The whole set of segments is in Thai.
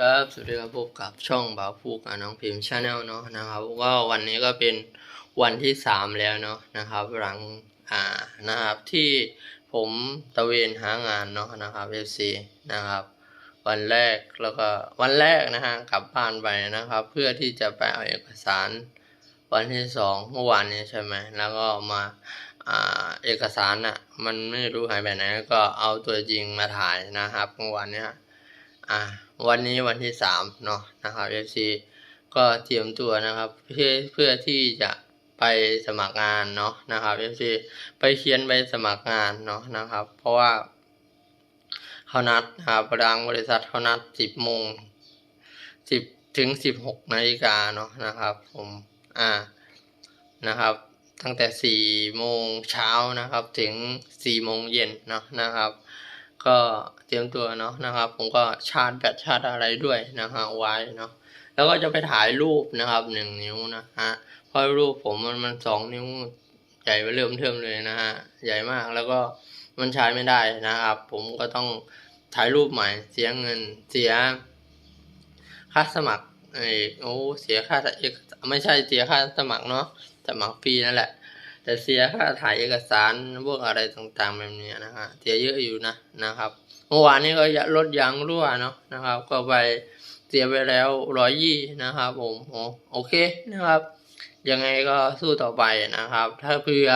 ครับสวัสดีครับพบกับช่องบ่าวพูกับน้องพิมพ์ชาแนลเนาะนะครับก็วันนี้ก็เป็นวันที่สามแล้วเนาะนะครับ หลังอ่านะครับที่ผมตะเวนหางานเนาะนะครับ FC นะครับ วันแรกแล้วก็วันแรกนะฮะกลับบ้านไปนะครับ เพื่อที่จะไปเอาเอกสาร วันที่สองเมื่อวานนี้ใช่ไหมแล้วก็มาอ่าเอกสารอะมันไม่รู้หายไปไหนก็เอาตัวจริงมาถ่ายนะครับเมื่อวานเนี้ยอ่า วันนี้วันที่สามเนาะนะครับ FC ก็เตรียมตัวนะครับ เพื่อเพื่อที่จะไปสมัครงานเนาะนะครับ FC ไปเขียนใบสมัครงานเนาะนะครับ เพราะว่าเขานัดนะครับทางบริษัทเขานัดสิบโมงสิบถึงสิบหกนาฬิกาเนาะนะครับผมอ่านะครับ ตั้งแต่สี่โมงเช้านะครับ ถึงสี่โมงเย็นเนาะนะครับ ก็เตรียมตัวเนาะนะครับ ผมก็ชาร์จแบตชาร์จอะไรด้วยนะฮะไว้เนาะแล้วก็จะไปถ่ายรูปนะครับหนึ่งนิ้วนะฮะเพราะรูปผมมันมันสองนิ้วใหญ่เริ่มเทิมเลยนะฮะใหญ่มากแล้วก็มันใช้ไม่ได้นะครับ ผมก็ต้องถ่ายรูปใหม่เสียเงินเสียค่าสมัครไอ้โอ้เสียค่าไม่ใช่เสียค่าสมัครเนาะสมัครฟรีนั่นแหละ แต่เสียค่าถ่ายเอกสารพวกอะไรต่างๆแบบนี้นะฮะเสียเยอะอยู่นะนะครับเมื่อวานนี้ก็รถยางรั่วเนาะนะครับ ก็ไปเสียไปแล้วร้อยยี่นะครับ ผมโอโอเคนะครับ ยังไงก็สู้ต่อไปนะครับ ถ้าเผื่อ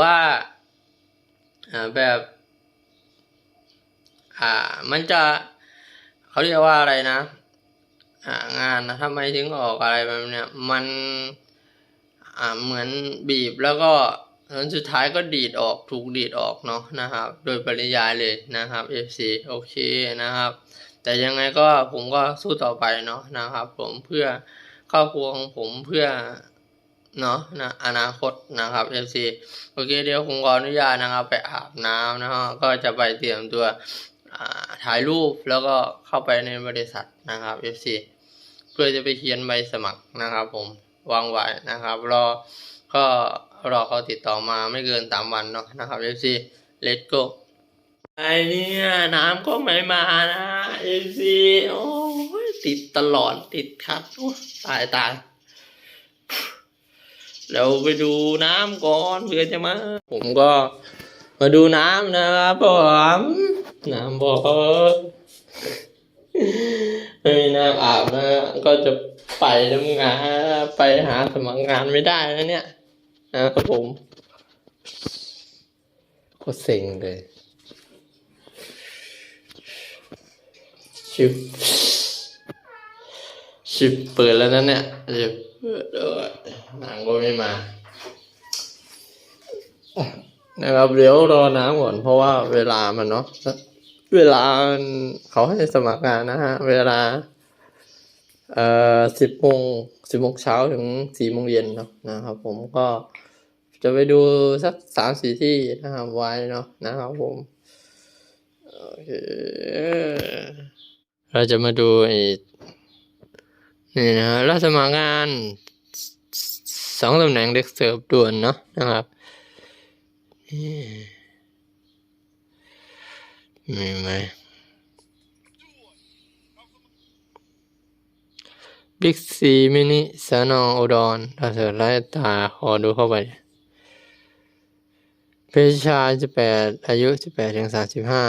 ว่าแบบอ่ามันจะเขาเรียกว่าอะไรนะ งานนะทำไมถึงออกอะไรแบบเนี้ยมัน อ่าเหมือนบีบแล้วก็ผลสุดท้ายก็ดีดออกถูกดีดออกเนาะนะครับ โดยปริยายเลยนะครับ FC โอเคนะครับ แต่ยังไงก็ผมก็สู้ต่อไปเนาะนะครับ ผมเพื่อครอบครัวของผมเพื่อเนาะนะอนาคตนะครับ FC โอเคเดี๋ยวผมขออนุญาตนะครับ ไปอาบน้ำนะฮะก็จะไปเตรียมตัวถ่ายรูปแล้วก็เข้าไปในบริษัทนะครับ FC เพื่อจะไปเขียนใบสมัครนะครับผม วางไว้นะครับรอก็รอเขาติดต่อมาไม่เกินสามวันเนาะนะครับ FC let's go ไอเนี่ยน้ำก็ไม่มานะ FC โอ้ยติดตลอดติดขัดตายตายเราไปดูน้ำก่อนเพื่อจะมา ผมก็มาดูน้ำนะครับผมน้ำบ่อ ไม่มีน้ำอาบนะก็จะไปทำงานไปหาสมัครงานไม่ได้แล้วเนี่ยนะครับผมก็เซ็งเลยชิบชิบเปิดแล้วนะเนี่ยชิบเปิดด้วยหนังก็ไม่มานะครับเดี๋ยวรอน้ำก่อนเพราะว่าเวลามันเนาะ เวลาเขาให้สมัครงานนะฮะ เวลา เอ่อสิบโมงสิบโมงเช้าถึงสี่โมงเย็นเนาะนะครับผมก็จะไปดูสักสามสี่ที่นะครับไว้เนาะนะครับผมโอเคเราจะมาดูไอ้นี่นะฮะรับสมัครงานสองตำแหน่งเด็กเสิร์ฟด่วนเนาะนะครับ มีไหมบิ๊กซีมินิสานองอุดรถ้าเธอไล่ตาขอดูเข้าไป เพศชายสิบแปดอายุสิบแปดถึงสามสิบห้า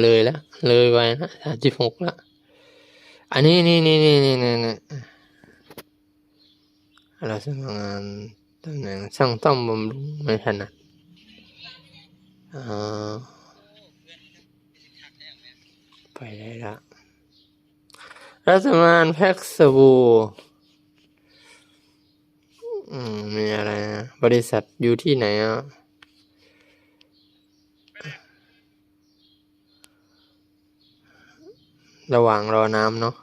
เลยละเลยไปนะสามสิบหกละอันนี้นี่นี่นี่นี่นี่นี่เราสมัครงานตำแหน่งช่างต้อมบำรุงไม่ถนัดอ่า ไปได้ละรัฐบาลแพ็กสบู่อืมมีอะไรนะบริษัทอยู่ที่ไหนอะระหว่างรอน้ำเนาะ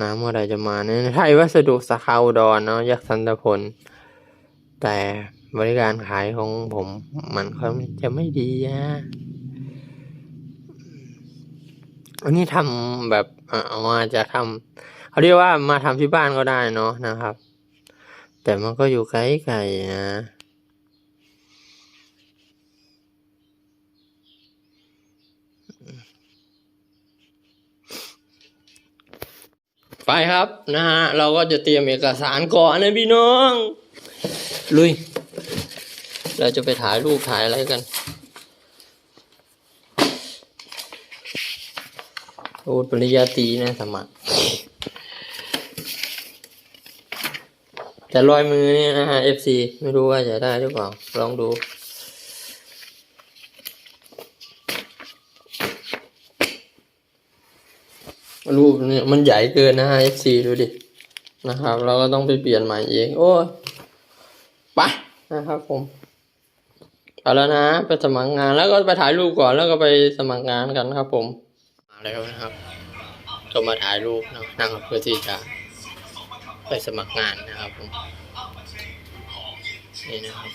น้ำเมื่อไหรจะมาเนี่ยไทยวัสดุสาขาอุดรเนาะยักษ์สันตพล แต่บริการขายของผมมันค่อนจะไม่ดีนะ อันนี้ทำแบบเอ่อเอามาจะทำเขาเรียกว่ามาทำที่บ้านก็ได้เนาะนะครับ แต่มันก็อยู่ไกลๆนะไปครับนะฮะเราก็จะเตรียมเอกสารก่อนนะพี่น้อง ลุย เราจะไปถ่ายรูปถ่ายอะไรกัน โอ้ปริญญาตีนะสมัครแต่รอยมือนี่นะฮะ FC ไม่รู้ว่าจะได้หรือเปล่า ลองดู รูปเนี่ยมันใหญ่เกินนะฮะ FC ดูดิ นะครับ เราก็ต้องไปเปลี่ยนใหม่เอง โอ้ยไปนะครับผมเอาแล้วนะ ไปสมัครงานแล้วก็ไปถ่ายรูปก่อนแล้วก็ไปสมัครงานกันครับผม แล้วนะครับก็มาถ่ายรูปนะนะครับเพื่อที่จะไปสมัครงานนะครับผมนี่นะครับ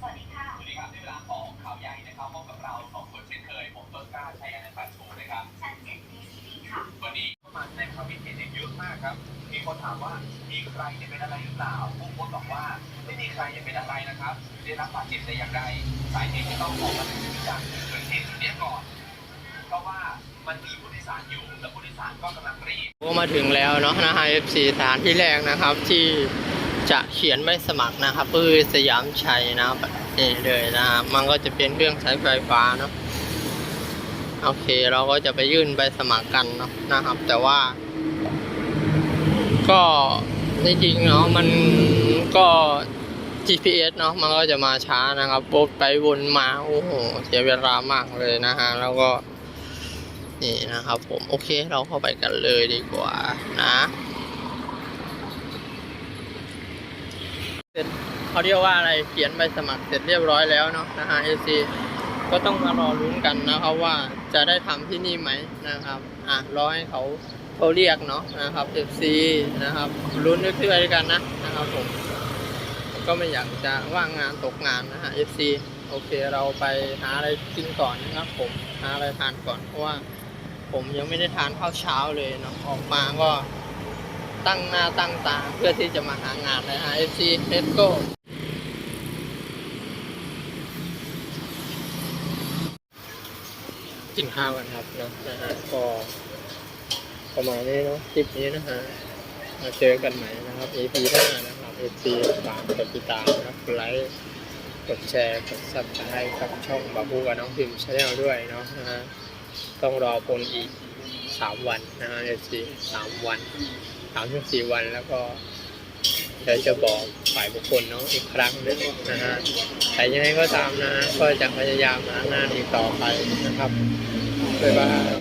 สวัสดีค่ะในเวลาของข่าวใหญ่นะครับพบกับเราสองคนเช่นเคยผมต้นกล้าชัยอนันต์ปัจจุนะครับชั้นเจ็ดดีทีค่ะวันนี้เข้ามาในความคิดเห็นเนี่ยเยอะมากครับมีคนถามว่ามีใครจะเป็นอะไรหรือเปล่าผู้โพสต์บอกว่าไม่มีใครจะเป็นอะไรนะครับ ได้รับบาดเจ็บแต่อย่างใดสายเหตุที่ต้องออกมาเป็นจากเกิดเหตุจุดนี้ก่อน เพราะว่ามันมีผู้โดยสารอยู่แล้วผู้โดยสารก็กำลังรีบก็มาถึงแล้วเนาะนะฮะ FC สถานที่แรกนะครับ ที่จะเขียนใบสมัครนะครับคือสยามชัยนะครับนี่เลยนะครับมันก็จะเป็นเครื่องใช้ไฟฟ้าเนาะโอเคเราก็จะไปยื่นใบสมัครกันเนาะนะครับ แต่ว่า ก็จริงๆเนาะมันก็ GPS เนาะมันก็จะมาช้านะครับวนไปวนมาโอ้โหเสียเวลามากเลยนะฮะแล้วก็ นี่นะครับ ผมโอเคเราเข้าไปกันเลยดีกว่านะเสร็จเขาเรียกว่าอะไรเขียนใบสมัครเสร็จเรียบร้อยแล้วเนาะนะฮะเอซีก็ต้องมารอลุ้นกันนะครับว่าจะได้ทำที่นี่ไหมนะครับ อะรอให้เขาเขาเรียกเนาะนะครับเอฟซีนะครับลุ้นด้วยกันนะนะครับผม ก็ไม่อยากจะว่างงานตกงานนะฮะเอฟซีโอเคเราไปหาอะไรกินก่อนนะครับผมหาอะไรทานก่อนเพราะว่าผมยังไม่ได้ทานข้าวเช้าเลยเนาะออกมาก็ตั้งหน้าตั้งตาเพื่อที่จะมาหางานเลยฮะ FC Let's go กินข้าวกันครับเนอะนะฮะก็ประมาณนี้เนาะคลิปนี้นะฮะมาเจอกันใหม่นะครับ EP หน้านะ ครับ FC ฝากกดติดตามนะครับกดไลค์กดแชร์กด subscribe กับช่องบาบูกับน้องพิมพ์ชาแนลด้วยเนาะนะฮะต้องรอผลอีกสามวันนะฮะเอซีสามวันสามถึงสี่วันแล้วก็เดี๋ยวจะบอกฝ่ายบุคคลเนาะอีกครั้งหนึงนะฮะแต่ยังไงก็ตามนะฮะก็จะพยายามหางานอีกต่อไปนะครับบ๊ายบาย